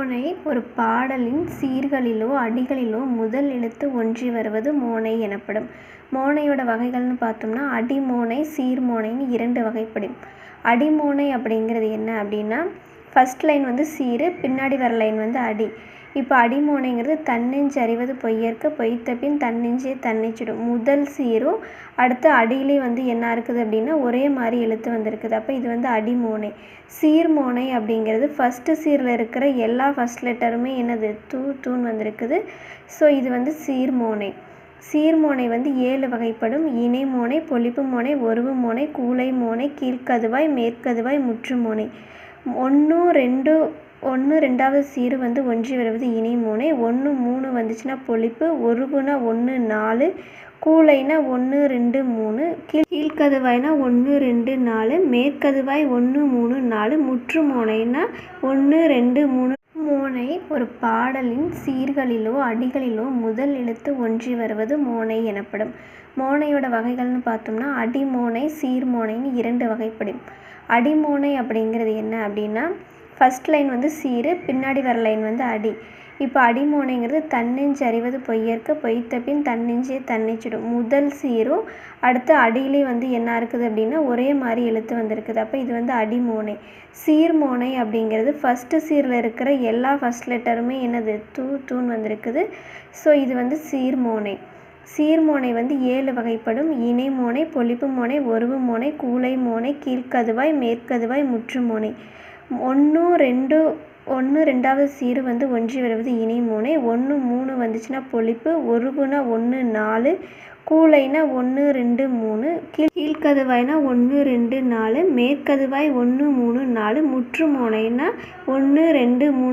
மோனை ஒரு பாடலின் சீர்களிலோ அடிகளிலோ முதல் எழுத்து ஒன்றி வருவது மோனை எனப்படும். மோனையோட வகைகள்னு பார்த்தோம்னா அடிமோனை சீர்மோனைன்னு இரண்டு வகைப்படும். அடிமோனை அப்படிங்கிறது என்ன அப்படின்னா ஃபர்ஸ்ட் லைன் வந்து சீரு பின்னாடி வர லைன் வந்து அடி. இப்போ அடிமோனைங்கிறது தன்னெஞ்சு அறிவது பொய்யற்க பொய்த்தபின் தன்னெஞ்சே தன்னிச்சிடும் முதல் சீரும் அடுத்து அடியிலே வந்து என்ன இருக்குது அப்படின்னா ஒரே மாதிரி எழுத்து வந்திருக்குது. அப்போ இது வந்து அடிமோனை. சீர்மோனை அப்படிங்கிறது ஃபர்ஸ்ட்டு சீரில் இருக்கிற எல்லா ஃபஸ்ட் லெட்டருமே என்னது தூ தூண் வந்திருக்குது. ஸோ இது வந்து சீர்மோனை. சீர்மோனை வந்து ஏழு வகைப்படும். இணைமோனை பொலிப்பு மோனை ஒருவு மோனை கூழை மோனை கீழ்க்கதுவாய் மேற்கதுவாய் முற்று ஒன்றும் ரெண்டு ஒன்று ரெண்டாவது சீரு வந்து ஒன்றி வருவது இணைமோனை. ஒன்று மூணு வந்துச்சுன்னா பொழிப்பு ஒருவுனா ஒன்று நாலு. கூழைனா ஒன்று ரெண்டு மூணு. கீழ் கீழ்க்கதுவாய்னா ஒன்று ரெண்டு நாலு. மேற்கதுவாய் ஒன்று மூணு நாலு. முற்று மோனைனா ஒன்று ரெண்டு மூணு ஒரு பாடலின் சீர்களிலோ அடிகளிலோ முதல் எழுத்து ஒன்றி வருவது மோனை எனப்படும். மோனையோட வகைகள்னு பார்த்தோம்னா அடிமோனை சீர்மோனைன்னு இரண்டு வகைப்படும். அடிமோனை அப்படிங்கிறது என்ன அப்படின்னா ஃபர்ஸ்ட் லைன் வந்து சீர் பின்னாடி வர லைன் வந்து அடி. இப்போ அடிமோனைங்கிறது தன்னெஞ்சு அறிவது பொய்யற்க பொய்த்தபின் தன்னெஞ்சே தன்னிச்சிடும் முதல் சீரும் அடுத்து அடியிலையும் வந்து என்ன இருக்குது அப்படின்னா ஒரே மாதிரி எழுத்து வந்திருக்குது. அப்போ இது வந்து அடிமோனை. சீர்மோனை அப்படிங்கிறது ஃபர்ஸ்ட்டு சீரில் இருக்கிற எல்லா ஃபர்ஸ்ட் லெட்டருமே என்னது தூ தூண் வந்திருக்குது. ஸோ இது வந்து சீர்மோனை. சீர்மோனை வந்து ஏழு வகைப்படும். இணைமோனை பொலிப்பு மோனை ஒருவு மோனை கூளை மோனை கீழ்க்கதுவாய் மேற்கதுவாய் முற்று மோனை. ஒன்று ரெண்டு ஒன்று ரெண்டாவது சீரு வந்து ஒன்றி வருவது இணைமோனை. ஒன்று மூணு வந்துச்சுன்னா பொழிப்பு ஒருவுனா ஒன்று நாலு. கூலைனா ஒன்று ரெண்டு மூணு. கீழ் கீழ்க்கதுவாய்னா ஒன்று ரெண்டு நாலு. மேற்கதுவாய் ஒன்று மூணு நாலு. முற்று மோனைனா ஒன்று ரெண்டு மூணு